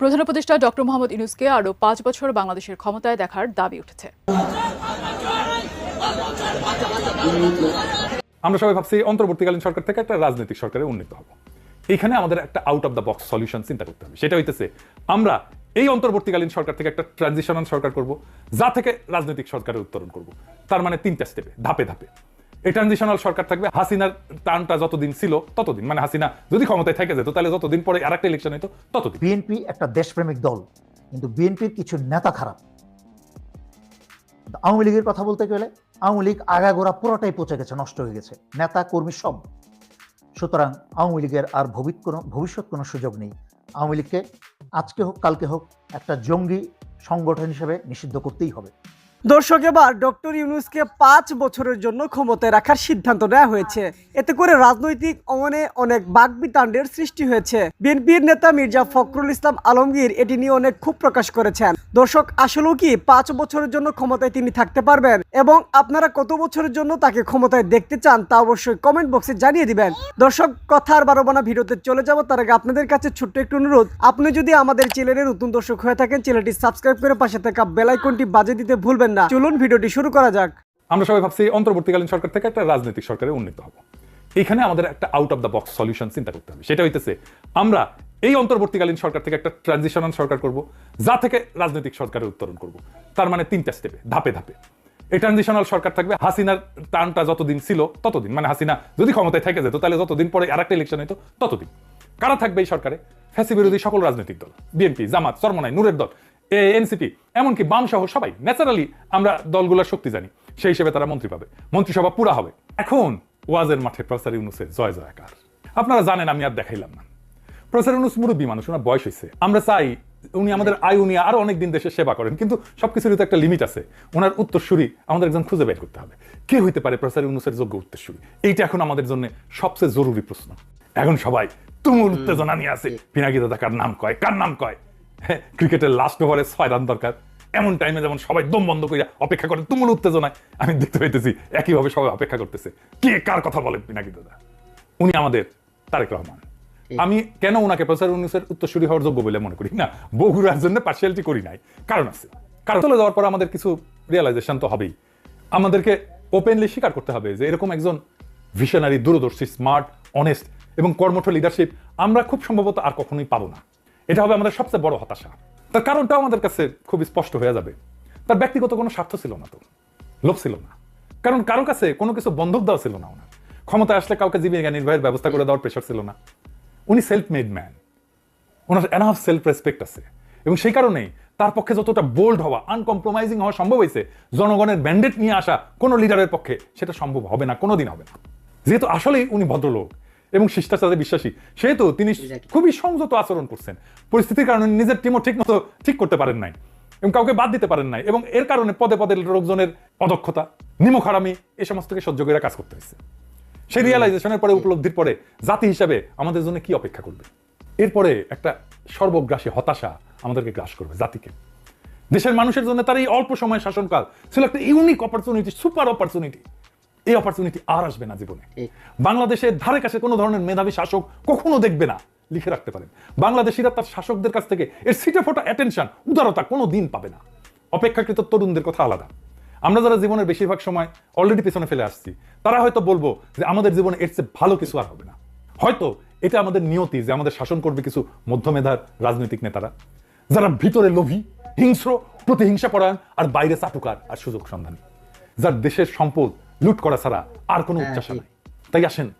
প্রধান উপদেষ্টা ডক্টর মোহাম্মদ ইউনুসকে আরও পাঁচ বছর বাংলাদেশের ক্ষমতায় দেখার দাবি উঠেছে। আমরা সবাই ভাবছি অন্তর্বর্তীকালীন সরকার থেকে একটা রাজনৈতিক সরকারে উন্নীত হব। এখানে আমাদের একটা out of the box solution চিন্তা করতে হবে। সেটা হইতেছে, আমরা এই অন্তর্বর্তীকালীন সরকার থেকে একটা ট্রানজিশনাল সরকার করব, যা থেকে রাজনৈতিক সরকারের উত্তরণ করব। তার মানে তিনটা স্টেপে ধাপে ধাপে। এই ট্রানজিশনাল সরকার থাকবে। হাসিনার টানটা যতদিন ছিল, ততদিন। মানে হাসিনা যদি ক্ষমতায় থেকে যেত, তাহলে যতদিন পরে আর একটা ইলেকশন হতো ততদিন বিএনপি একটা দেশপ্রেমিক দল, কিন্তু বিএনপির কিছু নেতা খারাপ। আওয়ামী লীগের কথা বলতে গেলে, আওয়ামী লীগ আগাগোড়া পুরোটাই পচে গেছে, নষ্ট হয়ে গেছে। নেতা, কর্মী সব। সুতরাং আওয়ামী লীগের আর ভবিত কোনো, ভবিষ্যৎ কোনো সুযোগ নেই। আওয়ামী লীগকে আজকে হোক, কালকে হোক, একটা জঙ্গি সংগঠন হিসেবে নিষিদ্ধ করতেই হবে। দর্শক, এবার ডক্টর ইউনুসকে পাঁচ বছরের জন্য ক্ষমতায় রাখার সিদ্ধান্ত নেওয়া হয়েছে। এতে করে রাজনৈতিক অঙ্গনে অনেক বাকবিতাণ্ডের সৃষ্টি হয়েছে। বিএনপির নেতা মির্জা ফখরুল ইসলাম আলমগীর এটি নিয়ে অনেক ক্ষোভ প্রকাশ করেছেন। দর্শক, আসলেও কি পাঁচ বছরের জন্য ক্ষমতায় তিনি থাকতে পারবেন? এবং আপনারা কত বছরের জন্য তাকে ক্ষমতায় দেখতে চান তা অবশ্যই কমেন্ট বক্সে জানিয়ে দিবেন। দর্শক, কথা আর বারো বানা ভিডিওতে চলে যাব। তার আগে আপনাদের কাছে ছোট্ট একটু অনুরোধ। আপনি যদি আমাদের চ্যানেলের নতুন দর্শক হয়ে থাকেন, চ্যানেলটি সাবস্ক্রাইব করে পাশে থাকা বেলাইকনটি বাজে দিতে ভুলবেন না। চলুন, ভিডিওটি শুরু করা যাক। আমরা সবাই ভাবছি অন্তর্বর্তীকালীন সরকার থেকে একটা রাজনৈতিক সরকারে উন্নীত হব। এখানে আমাদের একটা out of the box solution চিন্তা করতে হবে। সেটা হইতেছে, আমরা এই অন্তর্বর্তীকালীন সরকার থেকে একটা ট্রানজিশনাল সরকার করব, যা থেকে রাজনৈতিক সরকারের উত্তরণ করব। তার মানে তিনটা স্টেপে ধাপে ধাপে। এই ট্রানজিশনাল সরকার থাকবে, হাসিনার টানটা যতদিন ছিল ততদিন। মানে হাসিনা যদি ক্ষমতায় থেকে যেত, তাহলে যতদিন পরে আর একটা ইলেকশন হতো ততদিন। কারা থাকবে এই সরকারে? ফ্যাসি বিরোধী সকল রাজনৈতিক দল। বিএনপি জামাত চরমনাই নূরের দল। এনসিপি এমনকি বাম সহ সবাই ন্যাচারালি আমরা দলগুলোর শক্তি জানি সেই হিসেবে তারা মন্ত্রী পাবে। মন্ত্রিসভা পুরা হবে। এখন ওয়াজের মাঠে প্রফেসর ইউনুসের জয় জয়কার। আপনারা জানেন আমি আর দেখাইলাম না। প্রফেসর ইউনুস মুরব্বী মানুষ ওনার বয়স হয়েছে আমরা চাই উনি আমাদের আয়ু নিয়ে আরও অনেকদিন দেশের সেবা করেন কিন্তু সবকিছুরই তো একটা লিমিট আছে। ওনার উত্তরসূরি আমাদের একজন খুঁজে বের করতে হবে। কে হইতে পারে প্রফেসর ইউনুসের যোগ্য উত্তরসূরি? এইটা এখন আমাদের জন্য সবচেয়ে জরুরি প্রশ্ন। এখন সবাই তুমুল উত্তেজনা নিয়ে আছে। পিনাকি দাদা কার নাম কয়? কার নাম কয়? ক্রিকেটের লাস্ট ওভারে ছয় রান দরকার। এমন টাইমে যেমন সবাই দম বন্ধ করে অপেক্ষা করে তুমুল উত্তেজনায় আমি দেখতে পাইতেছি একইভাবে সবাই অপেক্ষা করতেছে। কে কার কথা বলে পিনাকি দাদা? উনি আমাদের তারেক রহমান। আমি কেন ওনাকে প্রফেসর ইউনুসের উত্তরসূরি হওয়ার যোগ্য বলে মনে করি? না বগুড়ার জন্য পার্সিয়ালিটি করি নাই। কারণ আছে। কারণ চলে যাওয়ার পর আমাদের কিছু রিয়েলাইজেশন তো হবেই। আমাদেরকে ওপেনলি স্বীকার করতে হবে যে এরকম একজন ভিশনারি দূরদর্শী স্মার্ট অনেস্ট এবং কর্মঠ লিডারশিপ আমরা খুব সম্ভবত আর কখনোই পাবো না। এটা হবে আমাদের সবচেয়ে বড় হতাশা। তার কারণটাও আমাদের কাছে খুব স্পষ্ট হয়ে যাবে। তার ব্যক্তিগত কোনো স্বার্থ ছিল না তো। লোভ ছিল না। কারণ কারও কাছে কোনো কিছু বন্ধক দেওয়া ছিল না ওনার। ক্ষমতা আসলে কাউকে জীবিকা নির্বাহের ব্যবস্থা করে দেওয়ার প্রেশার ছিল না। উনি সেলফ মেড ম্যান ওনার এনাফ সেলফ রেসপেক্ট আছে। এবং সেই কারণেই তার পক্ষে যতটা বোল্ড হওয়া আনকম্প্রোমাইজিং হওয়া সম্ভব হয়েছে, জনগণের ব্যান্ডেট নিয়ে আসা কোনো লিডারের পক্ষে সেটা সম্ভব হবে না, কোনোদিন হবে না। যেহেতু আসলেই উনি ভদ্রলোক এবং শিষ্টাচারে বিশ্বাসী। সেহেতু তিনি খুবই সংযত আচরণ করছেন। পরিস্থিতির কারণে নিজের টিমও ঠিক মতো ঠিক করতে পারেন নাই এবং কাউকে বাদ দিতে পারেন নাই এবং এর কারণে পদে পদে লোকজনের অদক্ষতা নিমখারামি এ সমস্তকে সহ্য করে কাজ করতে হয়েছে। সেই রিয়েলাইজেশনের পরে উপলব্ধির পরে জাতি হিসাবে আমাদের জন্য কি অপেক্ষা করবে? এরপরে একটা সর্বগ্রাসী হতাশা আমাদেরকে গ্রাস করবে জাতিকে। দেশের মানুষের জন্য তার এই অল্প সময় শাসনকাল ছিল একটা ইউনিক অপরচুনিটি সুপার অপরচুনিটি এই অপরচুনিটি আর আসবে না জীবনে। বাংলাদেশের ধারে কাছে কোনো ধরনের মেধাবী শাসক কখনো দেখবে না লিখে রাখতে পারেন। বাংলাদেশিরা তার শাসকদের কাছ থেকে এর সিটে ফোটা অ্যাটেনশন উদারতা কোনো দিন পাবে না। অপেক্ষাকৃত তরুণদের কথা আলাদা। আমরা যারা জীবনের বেশিরভাগ সময় অলরেডি পেছনে ফেলে আসছি তারা হয়তো বলব যে আমাদের জীবনে এর চেয়ে ভালো কিছু আর হবে না। হয়তো এটা আমাদের নিয়তি যে আমাদের শাসন করবে কিছু মধ্যমেধার রাজনৈতিক নেতারা যারা ভিতরে লোভী হিংস্র প্রতিহিংসা পরায়ণ আর বাইরে চাটুকার আর সুযোগ সন্ধানী। যার দেশের সম্পদ লুট করা ছাড়া আর কোনো উচ্চাসা নাই। তাই আসেন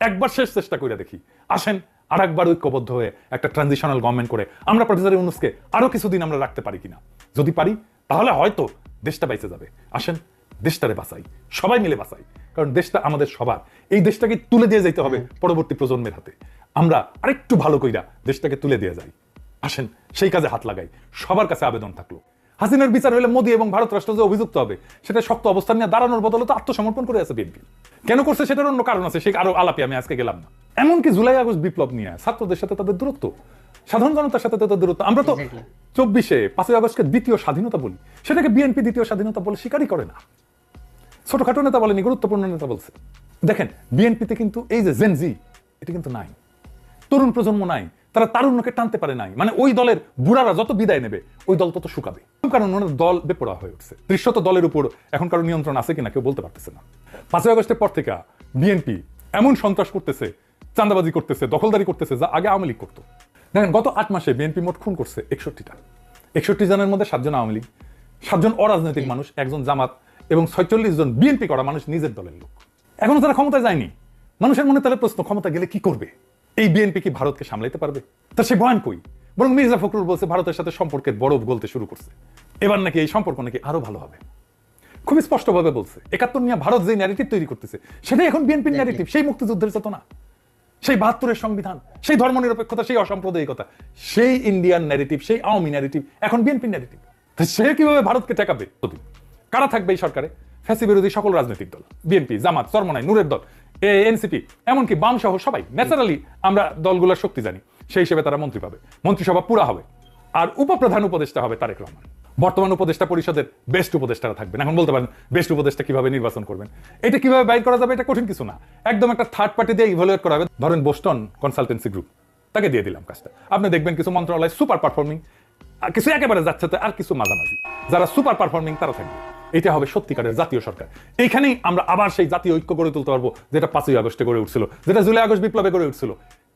একবার শেষ চেষ্টা করে দেখি। আসেন আর একবার ঐক্যবদ্ধ হয়ে একটা ট্রানজিশনাল গভর্নমেন্ট করে আমরা প্রফেসর ইউনুসকে আরও কিছুদিন আমরা রাখতে পারি কিনা। যদি পারি তাহলে হয়তো দেশটা বাইচে যাবে। আসেন দেশটারে বাঁচাই সবাই মিলে বাঁচাই। কারণ দেশটা আমাদের সবার। এই দেশটাকে তুলে দিয়ে যেতে হবে পরবর্তী প্রজন্মের হাতে। আমরা আরেকটু ভালো কইরা দেশটাকে তুলে দিয়ে যাই। আসেন সেই কাজে হাত লাগাই। সবার কাছে আবেদন থাকল। হাসিনার বিচার হলে মোদী এবং ভারত রাষ্ট্র যে অভিযুক্ত হবে সেটা শক্ত অবস্থান নিয়ে দাঁড়ানোর বদলে তো আত্মসমর্পণ করে আছে বিএনপি। কেন করছে সেটার অন্য কারণ আছে সে আরও আলাপে আমি আজকে গেলাম না। এমনকি জুলাই আগস্ট বিপ্লব নিয়ে ছাত্রদের সাথে তাদের দূরত্ব সাধারণ জনতার সাথে তাদের দূরত্ব। আমরা তো চব্বিশে পাঁচই আগস্টকে দ্বিতীয় স্বাধীনতা বলি সেটাকে বিএনপি দ্বিতীয় স্বাধীনতা বলে স্বীকারই করে না। ছোটখাটো নেতা বলেনি গুরুত্বপূর্ণ নেতা বলছে। দেখেন বিএনপিতে কিন্তু এই যে জেনজি এটা কিন্তু নাই। তরুণ প্রজন্ম নাই তারা তারুণ্যকে টানতে পারে নাই। মানে ওই দলের বুড়ারা যত বিদায় নেবে, ওই দল তত শুকাবে। কারণ ওনার দল বেপড়া হয়ে উঠছে। দৃশ্যত দলের উপর এখন কারও নিয়ন্ত্রণ আছে কিনা কেউ বলতে পারতেছে না। পাঁচই আগস্টের পর থেকে বিএনপি এমন সন্ত্রাস করতেছে, চাঁদাবাজি করতেছে, দখলদারি করতেছে, যা আগে আওয়ামী লীগ করতো। দেখেন, গত আট মাসে বিএনপি মোট খুন করছে একষট্টিটা। একষট্টি জনের মধ্যে সাতজন আওয়ামী লীগ, সাতজন অরাজনৈতিক মানুষ, একজন জামাত এবং ছয়চল্লিশ জন বিএনপি করা মানুষ নিজের দলের লোক। এখনও তারা ক্ষমতায় যায়নি। মানুষের মনে তাহলে প্রশ্ন ক্ষমতা গেলে কি করবে? এই বিএনপি কি ভারতকে সামলাইতে পারবে? তা সে বয়ান কই? বরং মির্জা ফখরুল বলছে ভারতের সাথে সম্পর্কের বরফ গলতে শুরু করছে। এবার নাকি এই সম্পর্ক নাকি আরও ভালো হবে। খুবই স্পষ্টভাবে বলছে একাত্তর নিয়ে ভারত যে ন্যারেটিভ তৈরি করতেছে সেটাই এখন বিএনপির ন্যারেটিভ সেই মুক্তিযুদ্ধের চেতনা সেই বাহাত্তরের সংবিধান সেই ধর্মনিরপেক্ষতা সেই অসাম্প্রদায়িকতা সেই ইন্ডিয়ান ন্যারেটিভ সেই আওয়ামী ন্যারেটিভ এখন বিএনপি ন্যারেটিভ সে কীভাবে ভারতকে ঠেকাবে? কারা থাকবে এই সরকারে? ফ্যাসি বিরোধী সকল রাজনৈতিক দল বিএনপি জামাত চরমনাই নূরের দল এনসিপি, এমনকি বাম সহ সবাই। ন্যাচারালি আমরা দলগুলোর শক্তি জানি। সেই হিসেবে তারা মন্ত্রী পাবে। মন্ত্রিসভা পুরা হবে। আর উপপ্রধান উপদেষ্টা হবে তারেক রহমান। বর্তমান উপদেষ্টা পরিষদের বেস্ট উপদেষ্টারা থাকবেন। এখন বলতে পারেন বেস্ট উপদেষ্টা কীভাবে নির্বাচন করবেন? এটা কীভাবে বাইর করা যাবে এটা কঠিন কিছু না। একদম একটা থার্ড পার্টি দিয়ে ইভালুয়েট করা হবে। ধরেন বোস্টন কনসালটেন্সি গ্রুপ তাকে দিয়ে দিলাম কাজটা। আপনি দেখবেন কিছু মন্ত্রণালয় সুপার পারফর্মিং কিছু একেবারে যাচ্ছে তো আর কিছু মাঝামাঝি। যারা সুপার পারফর্মিং তারা থাকবে। এটা হবে সত্যিকারের জাতীয় সরকার। এইখানেই আমরা আবার সেই জাতীয় ঐক্য গড়ে তুলতে পারব, যেটা পাঁচই আগস্টে গড়ে উঠছিল, যেটা জুলাই আগস্ট বিপ্লবে গড়ে উঠছিল।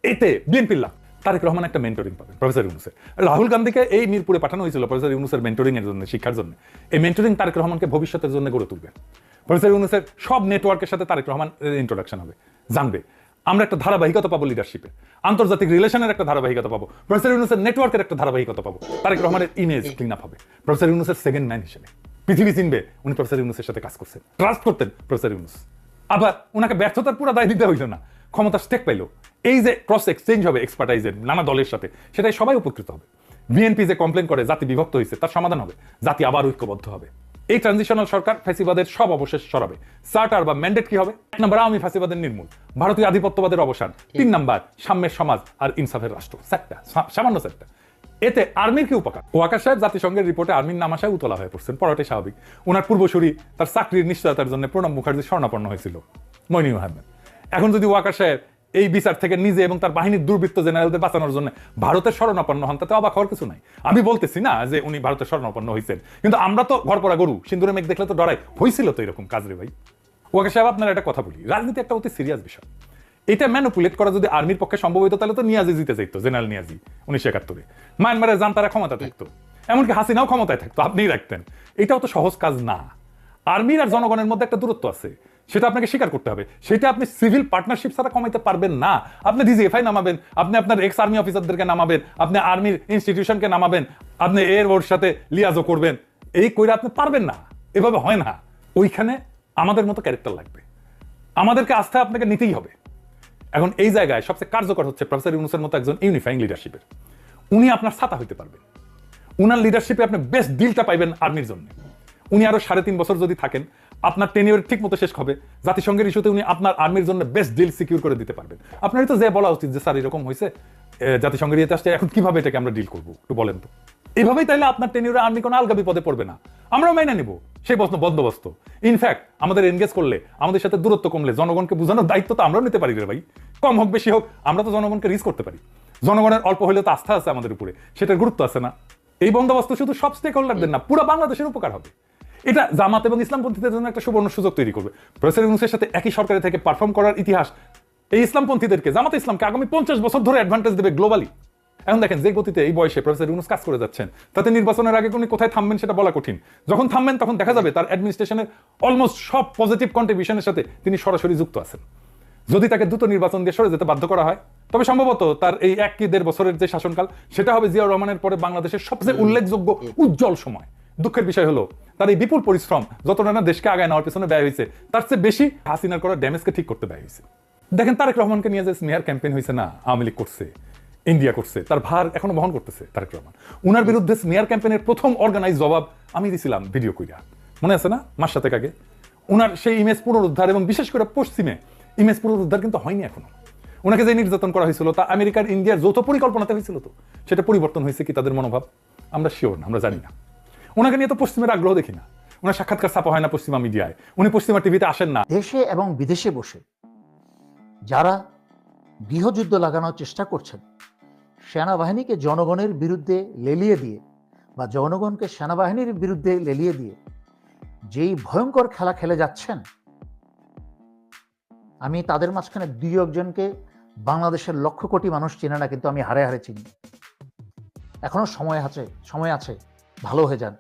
এতে বিএনপির লাভ। তারেক রহমান একটা মেন্টরিং পাবেন, প্রফেসর ইউনুসের। রাহুল গান্ধীকে এই মিরপুরে পাঠানো হয়েছিল প্রফেসর ইউনুসের মেন্টরিং এর জন্য, শিক্ষার জন্য। এই মেন্টরিং তারেক রহমানকে ভবিষ্যতের জন্য গড়ে তুলবে। প্রফেসর ইউনুসের সব নেটওয়ার্কের সাথে তারেক রহমান ইন্ট্রোডাকশন হবে। জানবে, আমরা একটা ধারাবাহিকতা পাবো লিডারশিপে আন্তর্জাতিক রিলেশনের একটা ধারাবাহিকতা পাবো। প্রফেসর ইউনুসের নেটওয়ার্কের একটা ধারাবাহিকতা পাবো। তারেক রহমানের ইমেজ ক্লিন আপ হবে। প্রফেসর ইউনুসের সেকেন্ড ম্যান হিসেবে। পৃথিবী চিনবে উনি প্রফেসর ইউনুসের সাথে কাজ করছেন। ট্রাস্ট করতেন প্রফেসর ইউনুস। আবার ওনাকে ব্যর্থতার পুরো দায় দিতে হইল না ক্ষমতা স্টেক পাইলো। এই যে ক্রস এক্সচেঞ্জ হবে এক্সপার্টাইজের নানা দলের সাথে সেটাই সবাই উপকৃত হবে। বিএনপি যে কমপ্লেন করে জাতি বিভক্ত হয়েছে তার সমাধান হবে জাতি আবার ঐক্যবদ্ধ হবে। এই ট্রানজিশনাল সরকার ফ্যাসিবাদের সব অবশেষ সরাবে। চার্টার বা ম্যান্ডেট কি হবে? এক নম্বর আওয়ামী ফ্যাসিবাদের নির্মূল। ভারতীয় আধিপত্যবাদের অবসান। তিন নম্বর সাম্যের সমাজ আর ইনসাফের রাষ্ট্র। চারটা সামান্য চারটা। এতে আর্মির কি উপকার? ওয়াকার সাহেব জাতিসংঘের রিপোর্টে আর্মির নাম আসায় উতলা হয়ে পড়ছেন, পড়াটাই স্বাভাবিক। ওনার পূর্বসূরি তার চাকরির নিশ্চয়তার জন্য প্রণব মুখার্জি স্বর্ণাপন্ন হয়েছিল, মইনুল আহমেদ। এখন যদি ওয়াকার সাহেব এই বিচার থেকে নিজে এবং তার বাহিনীর দুর্বৃত্ত জেনারেলদের বাঁচানোর জন্য ভারতের শরণাপন্ন হন, তাতে অবাক হওয়ার কিছু নাই। আমি বলতেছি না যে উনি ভারতের শরণাপন্ন হয়েছেন, কিন্তু আমরা তো ঘর পড়া গরু, সিন্দুরে মেঘ দেখলে তো ডরাই হয়েছিল তো এরকম কাজ রে ভাই। ওয়াকার সাহেব, আপনার একটা কথা বলি, রাজনীতি একটা অতি সিরিয়াস বিষয়। এটা ম্যানুপুলেট করা যদি আর্মির পক্ষে সম্ভব হইতো তাহলে তো নিয়াজি জিতে যাইতো জেনারেল নিয়াজি উনিশশো একাত্তরে। মায়ানমারে যান তারা ক্ষমতা থাকতো এমনকি হাসিনাও ক্ষমতায় থাকতো আপনিই রাখতেন এটাও তো সহজ কাজ না। আর্মির আর জনগণের মধ্যে একটা দূরত্ব আছে সেটা আপনাকে স্বীকার করতে হবে। সেটা আপনি সিভিল পার্টনারশিপ ছাড়া কমাইতে পারবেন না। আপনি ডিজিএফআই নামাবেন আপনি আপনার এক্স আর্মি অফিসারদেরকে নামাবেন আপনি আর্মির ইনস্টিটিউশনকে নামাবেন আপনি এর ওর সাথে লিয়াজও করবেন। এই কইরা আপনি পারবেন না এভাবে হয় না। ওইখানে আমাদের মতো ক্যারেক্টার লাগবে। আমাদেরকে আস্থা আপনাকে নিতেই হবে। এখন এই জায়গায় সবচেয়ে কার্যকর হচ্ছে প্রফেসর ইউনুসের মতো একজন ইউনিফাইং লিডারশিপের উনি আপনার ছাতা হইতে পারবেন। উনার লিডারশিপে আপনি বেস্ট ডিলটা পাইবেন আর্মির জন্য। উনি আরও সাড়ে তিন বছর যদি থাকেন, আপনার টেনিওর ঠিক মতো শেষ হবে, জাতিসংঘের ইস্যুতে উনি আপনার আর্মির জন্য বেস্ট ডিল সিকিউর করে দিতে পারবেন। আপনারই তো যে বলা উচিত যে, স্যার, এরকম হয়েছে জাতিসংঘের ইয়েতে আসছে এখন কীভাবে এটাকে আমরা ডিল করব? একটু বলেন তো। এইভাবেই তাইলে আপনার টেনিওরে আর্মি কোনো আলগা বিপদে পড়বে না। আমরাও মাইনা নিব। সেই বস্ত বন্দোবস্ত। ইনফ্যাক্ট আমাদের এনগেজ করলে, আমাদের সাথে দূরত্ব কমলে, জনগণকে বোঝানোর দায়িত্ব তো আমরাও নিতে পারি রে ভাই। কম হোক, বেশি হোক, আমরা তো জনগণকে রিস করতে পারি। জনগণের অল্প হলেও তো আস্থা আছে আমাদের উপরে, সেটার গুরুত্ব আছে না। এই বন্দোবস্ত শুধু সব স্টেক হোল্ডারদের না, পুরো বাংলাদেশের উপকার হবে। এটা জামাত এবং ইসলামপন্থীদের জন্য একটা সুবর্ণ সুযোগ তৈরি করবে। প্রফেসর ইউনুসের সাথে একই সরকারে থেকে পারফর্ম করার ইতিহাস এই ইসলামপন্থীদেরকে জামাত ইসলামকে আগামী পঞ্চাশ বছর ধরে অ্যাডভান্টেজ দেবে গ্লোবালি এখন দেখেন যে গতিতে এই বয়সে প্রফেসর ইউনুস কাজ করে যাচ্ছেন তাতে নির্বাচনের আগে উনি কোথায় থামবেন সেটা বলা কঠিন। যখন থামবেন তখন দেখা যাবে তার অ্যাডমিনিস্ট্রেশনের অলমোস্ট সব পজিটিভ কন্ট্রিবিউশনের সাথে তিনি সরাসরি যুক্ত আছেন। যদি তাকে দ্রুত নির্বাচন দিয়ে সরে যেতে বাধ্য করা হয় তবে সম্ভবত তার এই এক কি দেড় বছরের যে শাসনকাল সেটা হবে জিয়াউর রহমানের পরে বাংলাদেশের সবচেয়ে উল্লেখযোগ্য উজ্জ্বল সময়। দুঃখের বিষয় হলো তার এই বিপুল পরিশ্রম যতটা না দেশকে আগায় নেওয়ার পেছনে ব্যয় হয়েছে তার চেয়ে বেশি হাসিনার করা ড্যামেজকে ঠিক করতে ব্যয় হয়েছে। দেখেন তারেক রহমানকে নিয়ে যে স্নেহার ক্যাম্পেইন হয়েছে না আওয়ামী লীগ করছে ইন্ডিয়া করছে, তার ভার এখনও বহন করতেছে তারেক রহমান। উনার বিরুদ্ধে স্নেহার ক্যাম্পেইনের প্রথম অর্গানাইজ জবাব আমি দিছিলাম ভিডিও কইরা। মনে আছে না? মাস সাতেক আগে। উনার সেই ইমেজ পুনরুদ্ধার এবং বিশেষ করে পশ্চিমে ইমেজ পুনরুদ্ধার কিন্তু হয়নি এখনও। ওনাকে যে নির্যাতন করা হয়েছিল তা আমেরিকার ইন্ডিয়ার যৌথ পরিকল্পনাতে হয়েছিল তো। সেটা পরিবর্তন হয়েছে কি তাদের মনোভাব? আমরা শিওর না, আমরা জানি না। ওনাকে নিয়ে তো পশ্চিমের আগ্রহ দেখি না। ওনার সাক্ষাৎকার ছাপা হয় না পশ্চিমা মিডিয়ায়। উনি পশ্চিমা টিভিতে আসেন না। দেশে এবং বিদেশে বসে যারা গৃহযুদ্ধ লাগানোর চেষ্টা করছেন সেনাবাহিনীকে জনগণের বিরুদ্ধে লেলিয়ে দিয়ে বা জনগণকে সেনাবাহিনীর বিরুদ্ধে লেলিয়ে দিয়ে যেই ভয়ঙ্কর খেলা খেলে যাচ্ছেন, আমি তাদের মাঝখানে দুই একজনকে বাংলাদেশের লক্ষ কোটি মানুষ চেনে না, কিন্তু আমি হারে হারে চিনি। এখনও সময় আছে সময় আছে, ভালো হয়ে যান।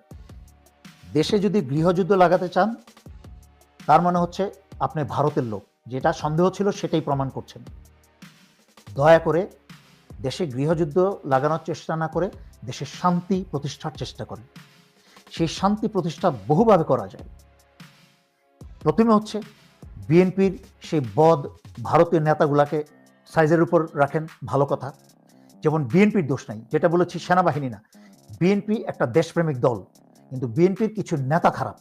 দেশে যদি গৃহযুদ্ধ লাগাতে চান, তার মানে হচ্ছে আপনি ভারতের লোক। যেটা সন্দেহ ছিল সেটাই প্রমাণ করছেন। দয়া করে দেশে গৃহযুদ্ধ লাগানোর চেষ্টা না করে দেশে শান্তি প্রতিষ্ঠার চেষ্টা করেন সেই শান্তি প্রতিষ্ঠা বহুভাবে করা যায়। প্রথমে হচ্ছে বিএনপির সেই বদ ভারতীয় নেতাগুলাকে সাইজের উপর রাখেন ভালো কথা। যেমন বিএনপির দোষ নাই, যেটা বলেছি সেনাবাহিনী না। বিএনপি একটা দেশপ্রেমিক দল, কিন্তু বিএনপির কিছু নেতা খারাপ।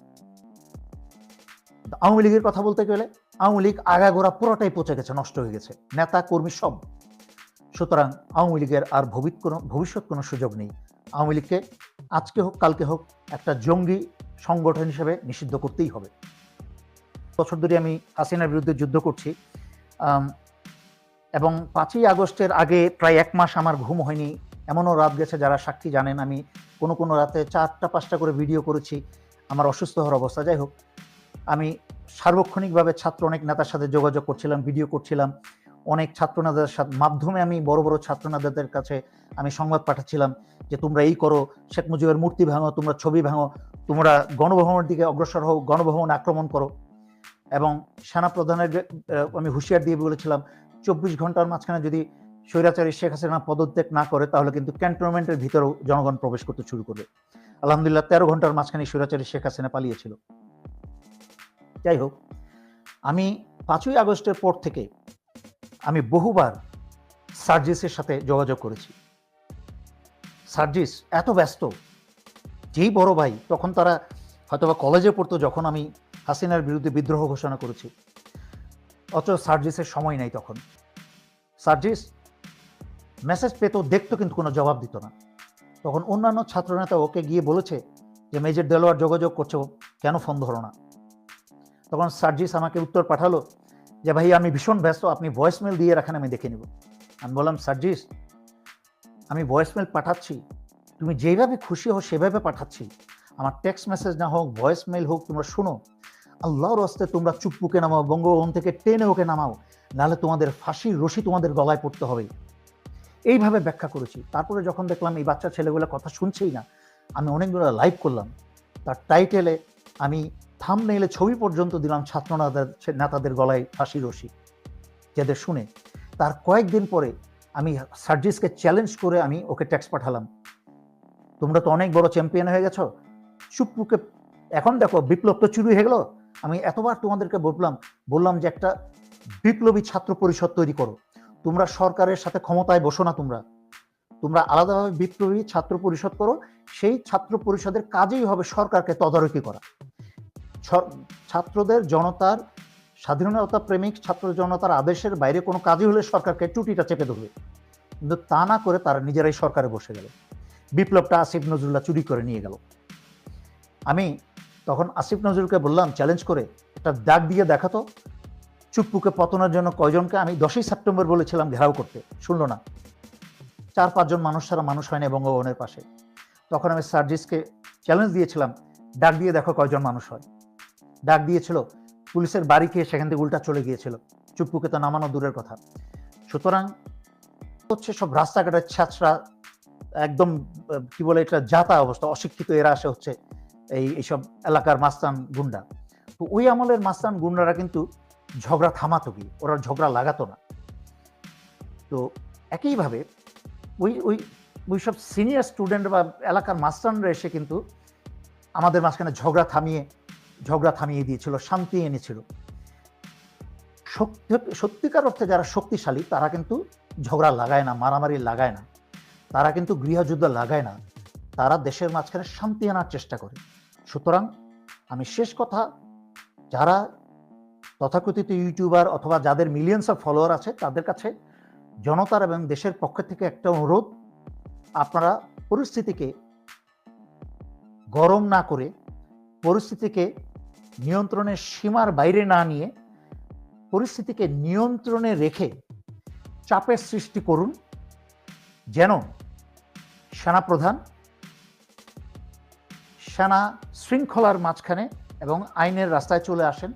আওয়ামী লীগের কথা বলতে গেলে আওয়ামী লীগ আগাগোড়া পুরোটাই পচে গেছে, নষ্ট হয়ে গেছে। নেতা, কর্মী সব। সুতরাং আওয়ামী লীগের আর ভবিত কোনো, ভবিষ্যৎ কোনো সুযোগ নেই। আওয়ামী লীগকে আজকে হোক, কালকে হোক একটা জঙ্গি সংগঠন হিসেবে নিষিদ্ধ করতেই হবে। বছর ধরে আমি হাসিনার বিরুদ্ধে যুদ্ধ করছি এবং পাঁচই আগস্টের আগে প্রায় এক মাস আমার ঘুম হয়নি। এমনও রাত গেছে যারা সাক্ষী জানেন, আমি কোনো কোনো রাতে চারটা, পাঁচটা করে ভিডিও করেছি। আমার অসুস্থ হওয়ার অবস্থা, যাই হোক। আমি সার্বক্ষণিকভাবে ছাত্র অনেক নেতার সাথে যোগাযোগ করছিলাম, ভিডিও করছিলাম। অনেক ছাত্র নেতাদের মাধ্যমে আমি বড় বড় ছাত্র নেতাদের কাছে আমি সংবাদ পাঠাচ্ছিলাম যে তোমরা এই করো, শেখ মুজিবের মূর্তি ভাঙো, তোমরা ছবি ভাঙো, তোমরা গণভবনের দিকে অগ্রসর হও, গণভবন আক্রমণ করো। এবং সেনা প্রধানের আমি হুঁশিয়ার দিয়ে বলেছিলাম, চব্বিশ ঘণ্টার মাঝখানে যদি স্বৈরাচারী শেখ হাসিনা পদত্যাগ না করে, তাহলে কিন্তু ক্যান্টনমেন্টের ভিতরেও জনগণ প্রবেশ করতে শুরু করবে। আলহামদুলিল্লাহ, তেরো ঘণ্টার মাঝখানে স্বৈরাচারী শেখ হাসিনা পালিয়েছিল। যাই হোক, আমি পাঁচই আগস্টের পর থেকে আমি বহুবার সার্জিসের সাথে যোগাযোগ করেছি। সার্জিস এত ব্যস্ত, যেই বড় ভাই, তখন তারা হয়তোবা কলেজে পড়তো যখন আমি হাসিনার বিরুদ্ধে বিদ্রোহ ঘোষণা করেছি। অথচ সার্জিসের সময় নাই তখন। সার্জিস মেসেজ পেত, দেখতো কিন্তু কোনো জবাব দিত না। তখন অন্যান্য ছাত্রনেতা ওকে গিয়ে বলেছে যে, মেজর দেলোয়ার যোগাযোগ করছে, কেন ফোন ধরো না? তখন সার্জিস আমাকে উত্তর পাঠালো যে ভাই আমি ভীষণ ব্যস্ত, আপনি ভয়েসমেল দিয়ে রাখেন, আমি দেখে নিব। আমি বললাম, সার্জিস, আমি ভয়েসমেল পাঠাচ্ছি। তুমি যেভাবে খুশি হও, সেভাবে পাঠাচ্ছি। আমার টেক্সট মেসেজ না হোক ভয়েসমেল হোক, তোমরা শোনো। আল্লাহর হস্তে তোমরা চুপপুকে নামাও, বঙ্গভবন থেকে টেনে ওকে নামাও। নাহলে তোমাদের ফাঁসির রশি তোমাদের গলায় পড়তে হবে। এইভাবে ব্যাখ্যা করেছি। তারপরে যখন দেখলাম এই বাচ্চা ছেলেগুলো কথা শুনছেই না, আমি অনেকগুলো লাইভ করলাম। তার টাইটেলে আমি থাম নেইলে ছবি পর্যন্ত দিলাম ছাত্র নেতাদের গলায় ফাঁসি রশি। যাদের শুনে তার কয়েকদিন পরে আমি সার্জিসকে চ্যালেঞ্জ করে আমি ওকে ট্যাক্স পাঠালাম। তোমরা তো অনেক বড় চ্যাম্পিয়ন হয়ে গেছো। চুপ্পুকে এখন দেখো বিপ্লব তো চুরি হয়ে গেল। আমি এতবার তোমাদেরকে বললাম বললাম যে একটা বিপ্লবী ছাত্র পরিষদ তৈরি করো। তোমরা সরকারের সাথে ক্ষমতায় বসো না তোমরা। তোমরা আলাদাভাবে বিপ্লবী ছাত্র পরিষদ করো। সেই ছাত্র পরিষদের কাজেই হবে সরকারকে তদারকি করা। ছাত্রদের জনতার স্বাধীনতা প্রেমিক ছাত্র জনতার আদেশের বাইরে কোনো কাজই হলে সরকারকে টুটিটা চেপে ধরবে। কিন্তু তা না করে তারা নিজেরাই সরকারে বসে গেল। বিপ্লবটা আসিফ নজরুল্লাহ চুরি করে নিয়ে গেল। আমি তখন আসিফ নজরুলকে বললাম চ্যালেঞ্জ করে একটা ডাক দিয়ে দেখাতো চুপ্পুকে পতনের জন্য কয়জনকে আমি দশই সেপ্টেম্বর বলেছিলাম ঘেরাও করতে। শুনলো না। চার পাঁচজন মানুষ ছাড়া মানুষ হয় না বঙ্গভবনের পাশে। তখন আমি সার্জিসকে চ্যালেঞ্জ দিয়েছিলাম ডাক দিয়ে দেখো কয়জন মানুষ হয়। ডাক দিয়েছিল, পুলিশের বাড়ি খেয়ে সেখান থেকে উল্টা চলে গিয়েছিল। চুপ্পুকে তো নামানো দূরের কথা। সুতরাং হচ্ছে সব রাস্তাঘাটের ছাত্রা একদম, কি বলে এটা, যাতা অবস্থা, অশিক্ষিত এরা আসে হচ্ছে এই, এইসব এলাকার মাস্তান গুন্ডা। তো ওই আমলের মাস্তান গুন্ডারা কিন্তু ঝগড়া থামাতো কি? ওরা ঝগড়া লাগাতো না। তো একইভাবে ওই ওই ওই সব সিনিয়র স্টুডেন্ট বা এলাকার মাস্টাররা এসে কিন্তু আমাদের মাঝখানে ঝগড়া থামিয়ে ঝগড়া থামিয়ে দিয়েছিল, শান্তি এনেছিল। সত্যিকার অর্থে যারা শক্তিশালী, তারা কিন্তু ঝগড়া লাগায় না, মারামারি লাগায় না। তারা কিন্তু গৃহযুদ্ধ লাগায় না। তারা দেশের মাঝখানে শান্তি আনার চেষ্টা করে। সুতরাং আমি শেষ কথা, যারা তথাকথিত ইউটিউবার অথবা যাদের মিলিয়ন্স অফ ফলোয়ার আছে, তাদের কাছে জনতার এবং দেশের পক্ষ থেকে একটা অনুরোধ, আপনারা পরিস্থিতিকে গরম না করে, পরিস্থিতিকে নিয়ন্ত্রণের সীমার বাইরে না নিয়ে পরিস্থিতিকে নিয়ন্ত্রণে রেখে চাপের সৃষ্টি করুন, যেন সেনাপ্রধান, সেনা শৃঙ্খলার মাঝখানে এবং আইনের রাস্তায় চলে আসেন,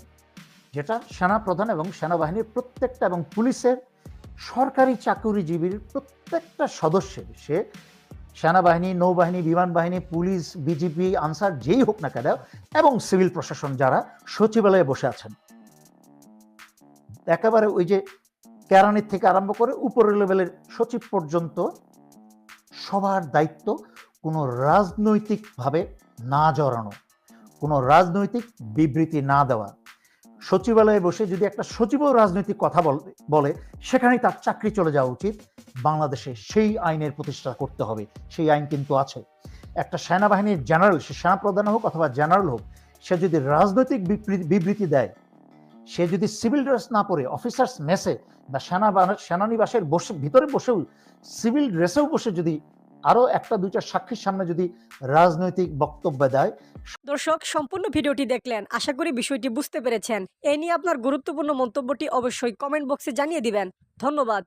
যেটা সেনাপ্রধান এবং সেনাবাহিনীর প্রত্যেকটা এবং পুলিশের সরকারি চাকুরিজীবীর প্রত্যেকটা সদস্যের, সে সেনাবাহিনী, নৌবাহিনী বিমান বাহিনী পুলিশ, বিজিপি, আনসার যেই হোক না কেন, এবং সিভিল প্রশাসন যারা সচিবালয়ে বসে আছেন। একেবারে ওই যে কেরানির থেকে আরম্ভ করে উপরের লেভেলের সচিব পর্যন্ত সবার দায়িত্ব কোনো রাজনৈতিকভাবে না জড়ানো, কোনো রাজনৈতিক বিবৃতি না দেওয়া। সচিবালয়ে বসে যদি একটা সচিবও রাজনৈতিক কথা বল- বলে, সেখানেই তার চাকরি চলে যাওয়া উচিত। বাংলাদেশে সেই আইনের প্রতিষ্ঠা করতে হবে। সেই আইন কিন্তু আছে। একটা সেনাবাহিনীর জেনারেল সে সেনাপ্রধান হোক অথবা জেনারেল হোক, সে যদি রাজনৈতিক বিবৃতি দেয়, সে যদি সিভিল ড্রেস না পরে অফিসার্স মেসে বা সেনা সেনানিবাসের বসে, ভিতরে বসেও সিভিল ড্রেসেও বসে যদি আরও একটা, দুইটা সাক্ষীর সামনে যদি রাজনৈতিক বক্তব্য দেয়, দর্শক, সম্পূর্ণ ভিডিওটি দেখলেন। আশা করি বিষয়টি বুঝতে পেরেছেন। এ নিয়ে আপনার গুরুত্বপূর্ণ মন্তব্যটি অবশ্যই কমেন্ট বক্সে জানিয়ে দিবেন। ধন্যবাদ।